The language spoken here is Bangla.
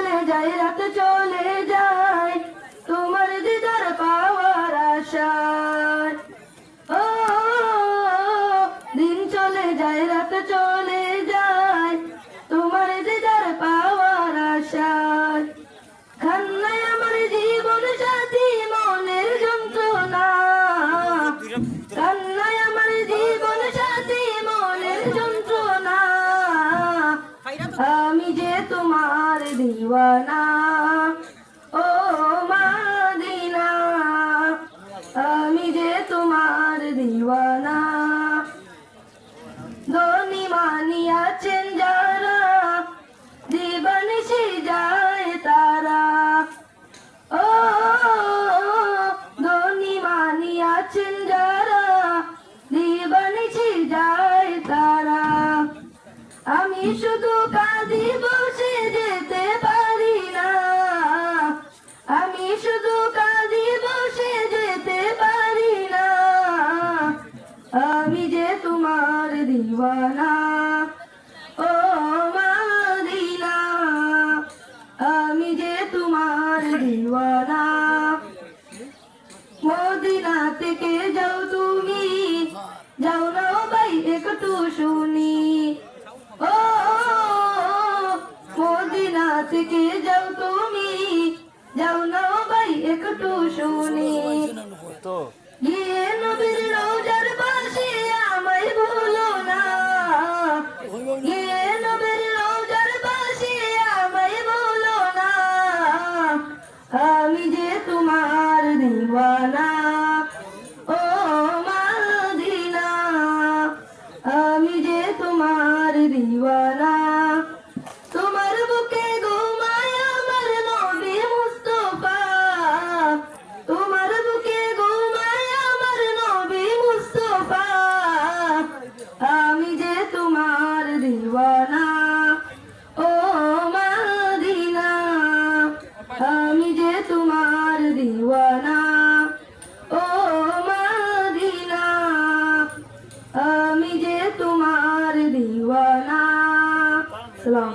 চলে যায় রাত চলে যায়। তোমার দিদার পাওয়ার আশায়। ও দিন চলে যায় রাত চলে যায়। তোমার দিদার পাওয়ার আশায়। খান্নায় আমার জীবন সাথী মনের যন্ত্রণা। কান্নায় আমার জীবন সাথী মনের যন্ত্রণা। আমি যে তোমার দিওয়ানা, ও মাদিনা। আমি যে তোমার দিওয়ানা। ধনী মানিয়াছেন যারা দিবানিশি যায় তারা। ও ধনী মানিয়াছেন যারা দিবানিশি যায় তারা। আমি শুধু দিওয়ানা ও মাদিনা, আমি যে তোমার দিওয়ানা মদিনা থেকে যাও তুমি, যাও না ভাই, একটু শুনি। ও, মদিনা থেকে যাও তুমি, যাও না ভাই, একটু শুনি। আমি যে তোমার দিওয়ানা ও মাদিনা আমি যে তোমার দিওয়ানা। সালাম।